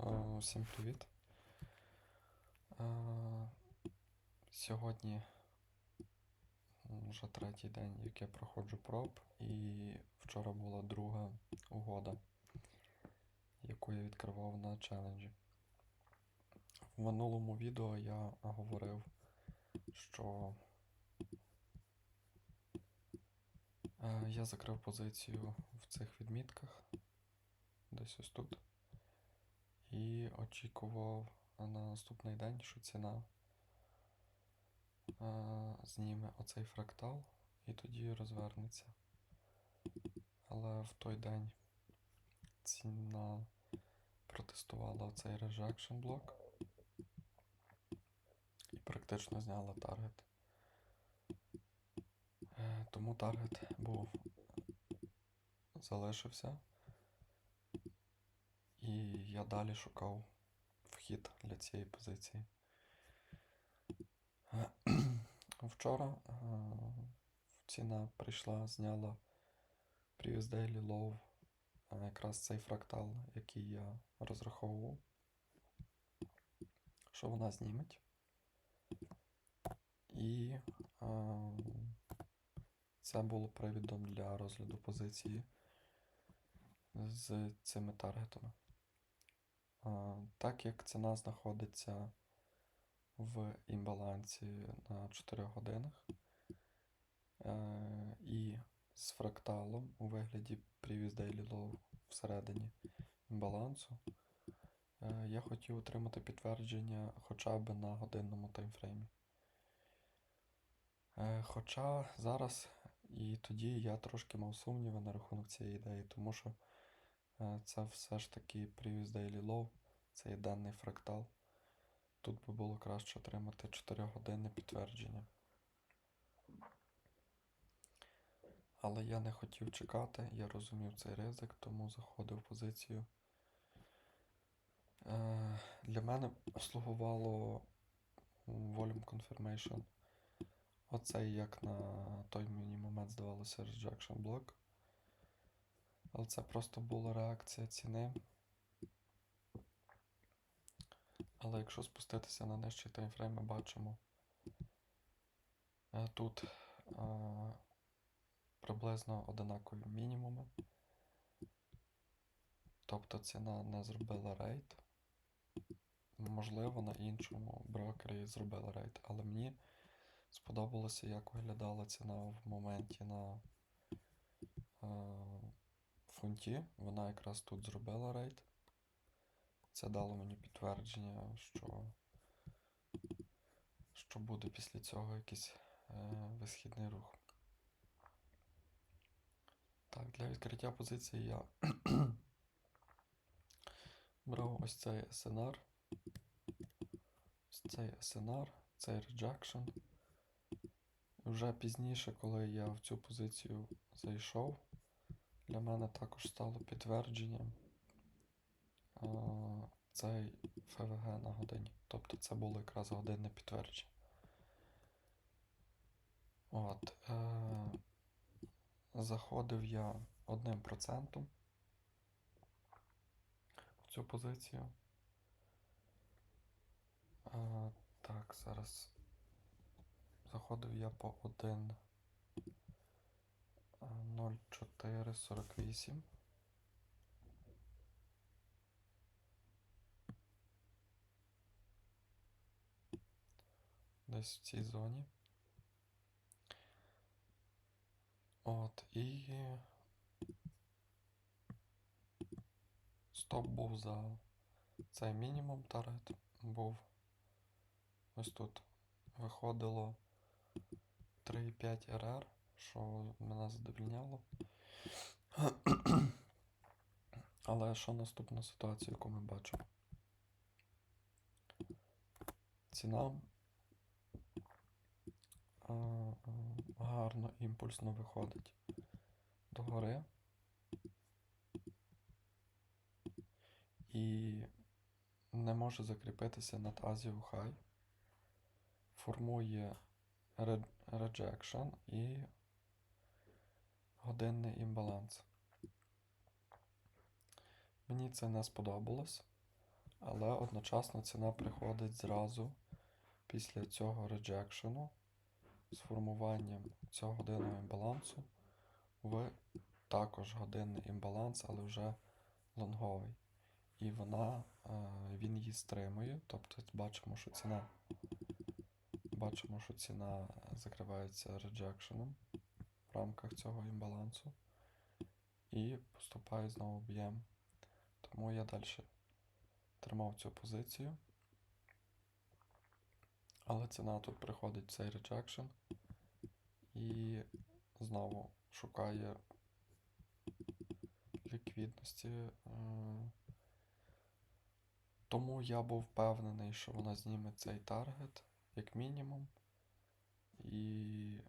Е, Всім привіт. Е, Сьогодні вже третій день, як я проходжу проб, і вчора була друга угода, яку я відкривав на челенджі. В минулому відео я говорив, що е, я закрив позицію в цих відмітках, десь ось тут. І очікував на наступний день, що ціна е, зніме оцей фрактал і тоді розвернеться. Але в той день ціна протестувала оцей rejection блок і практично зняла таргет. Е, Тому таргет був залишився. Я далі шукав вхід для цієї позиції. Вчора е, ціна прийшла, зняла Previous Daily Low, е, якраз цей фрактал, який я розраховував, що вона зніметь. І е, це було привідом для розгляду позиції з цими таргетами. Так як ціна знаходиться в імбалансі на 4 годинах е, і з фракталом у вигляді Previous Daily Low всередині імбалансу, е, я хотів отримати підтвердження хоча б на годинному таймфреймі. Е, Хоча зараз і тоді я трошки мав сумніви на рахунок цієї ідеї, тому що це все ж таки Previous Daily Low, це є денний фрактал. Тут би було краще отримати 4 години підтвердження. Але я не хотів чекати, я розумів цей ризик, тому заходив в позицію. Е, Для мене слугувало Volume Confirmation. Оцей, як на той мені момент здавалося, rejection блок. Але це просто була реакція ціни. Але якщо спуститися на нижчий таймфрейм, ми бачимо е, тут е, приблизно одинакові мінімуми. Тобто ціна не зробила рейд. Можливо, на іншому брокері зробила рейд, але мені сподобалося, як виглядала ціна в моменті на е, фунті. Вона якраз тут зробила рейд. Це дало мені підтвердження, що, що буде після цього якийсь е, висхідний рух. Так, для відкриття позиції я брав ось цей SNR, ось цей SNR, цей rejection. Вже пізніше, коли я в цю позицію зайшов, для мене також стало підтвердженням а, цей ФВГ на годині. Тобто це було якраз годинне підтвердження. От. Е, заходив я одним процентом в цю позицію. Е, так, зараз заходив я по 1. 0,448. Десь в цій зоні. От, і стоп був за цей мінімум таргет був ось тут. Виходило 3,5 RR, що мене задовільняло. Але що наступна ситуація, яку ми бачимо? Ціна а, гарно імпульсно виходить догори. І не може закріпитися над Азію High. Формує ре- rejection і годинний імбаланс. Мені це не сподобалось, Але одночасно ціна приходить зразу після цього реджекшену з формуванням цього годинного імбалансу в також годинний імбаланс, але вже лонговий. І вона, е, він її стримує, тобто бачимо, що ціна, бачимо, що ціна закривається реджекшеном рамках цього імбалансу і поступає знову об'єм. Тому я далі тримав цю позицію. Але ціна тут приходить в цей реджекшн і знову шукає ліквідності. е, Тому я був впевнений, що вона зніме цей таргет, як мінімум. І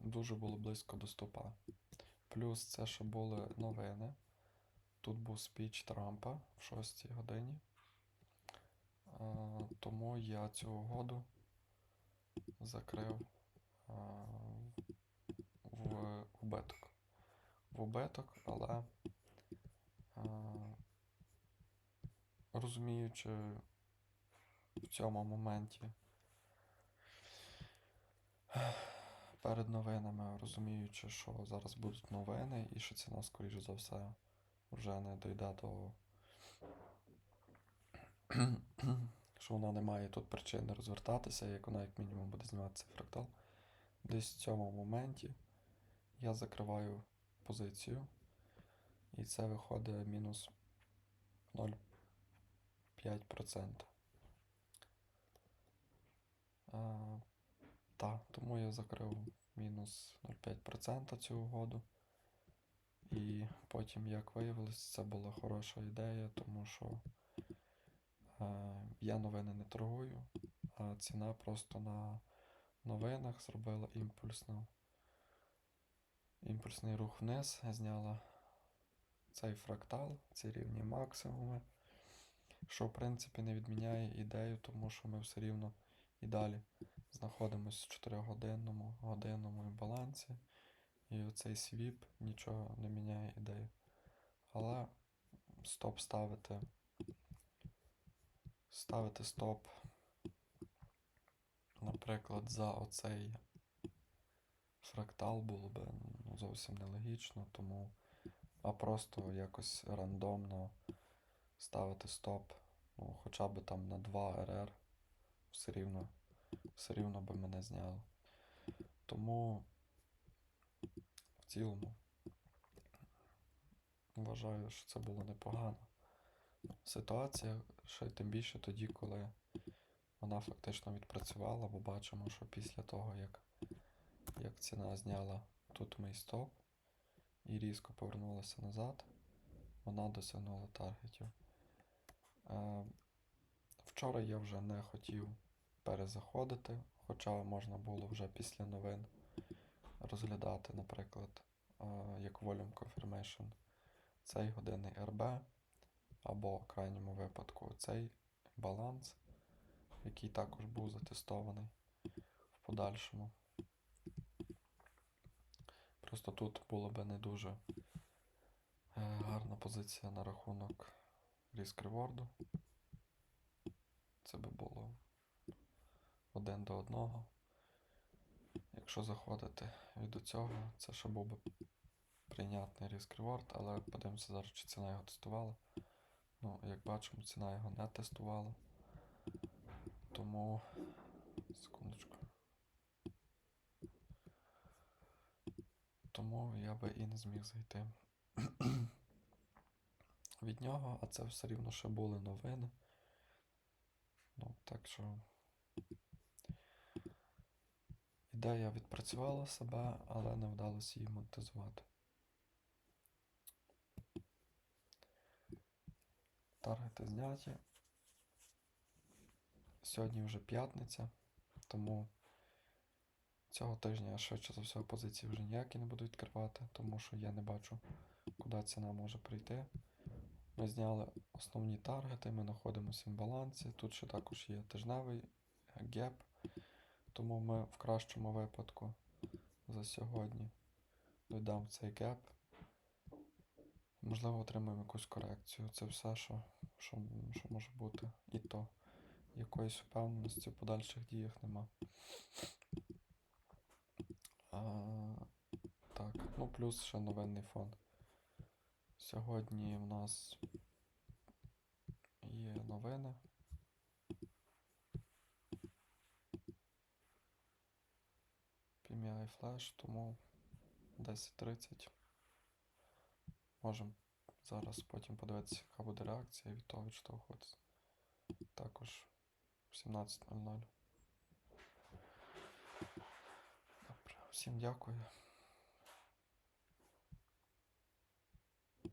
дуже було близько до стопа. Плюс це ще були новини. Тут був спіч Трампа в 6 годині. Е, Тому я цю угоду закрив е, в убиток. В убиток, але е, розуміючи в цьому моменті перед новинами, розуміючи, що зараз будуть новини і що ціна, скоріш за все, вже не дійде до. що вона не має тут причини розвертатися, як вона, як мінімум, буде знімати цей фрактал. Десь в цьому моменті я закриваю позицію, і це виходить мінус 0,5%. А, так, тому я закрив мінус 0,5% цю угоду. І потім, як виявилось, це була хороша ідея, тому що е, я новини не торгую, а ціна просто на новинах зробила імпульсну, імпульсний рух вниз, зняла цей фрактал, ці рівні максимуми, що в принципі не відміняє ідею, тому що ми все рівно і далі знаходимося в 4-годинному годинному імбалансі. І оцей свіп нічого не міняє ідею. Але стоп ставити. Ставити стоп, наприклад, за оцей фрактал було би ну, зовсім нелогічно, тому а просто якось рандомно ставити стоп, ну, хоча б там на 2 РР, все рівно, все рівно би мене зняло. Тому в цілому вважаю, що це було непогано. Ситуація, ще тим більше тоді, коли вона фактично відпрацювала, бо бачимо, що після того, як, як ціна зняла тут мій стоп і різко повернулася назад, вона досягнула таргетів. Е, вчора я вже не хотів перезаходити, хоча можна було вже після новин розглядати, наприклад, е, як Volume Confirmation цей годинний RB, або в крайньому випадку цей баланс, який також був затестований в подальшому. Просто тут була би не дуже е, гарна позиція на рахунок риск реворду. Це би було один до одного. Якщо заходити від цього, це ще був би прийнятний риск реворд, але подивимося зараз, чи ціна його тестувала. Ну, як бачимо, ціна його не тестувала. Тому. Секундочку. Тому я би і не зміг зайти від нього, а це все рівно ще були новини. Ну, так що. Ідея відпрацювала себе, але не вдалося її монетизувати. Таргети зняті. Сьогодні вже п'ятниця, тому цього тижня швидше за все позиції вже ніякі не буду відкривати, тому що я не бачу, куди ціна може прийти. Ми зняли основні таргети, ми знаходимося в балансі. Тут ще також є тижневий геп, тому ми в кращому випадку за сьогодні додам цей геп. Можливо, отримаємо якусь корекцію. Це все, що, що, що може бути. І то якоїсь впевненості в подальших діях нема. А, так, ну плюс ще новинний фон. Сьогодні в нас є новини. PMI Flash, тому 10.30. Можемо зараз потім подивитися, яка буде реакція і від того відштовхуватися. Також в 17.00. Добре, всім дякую.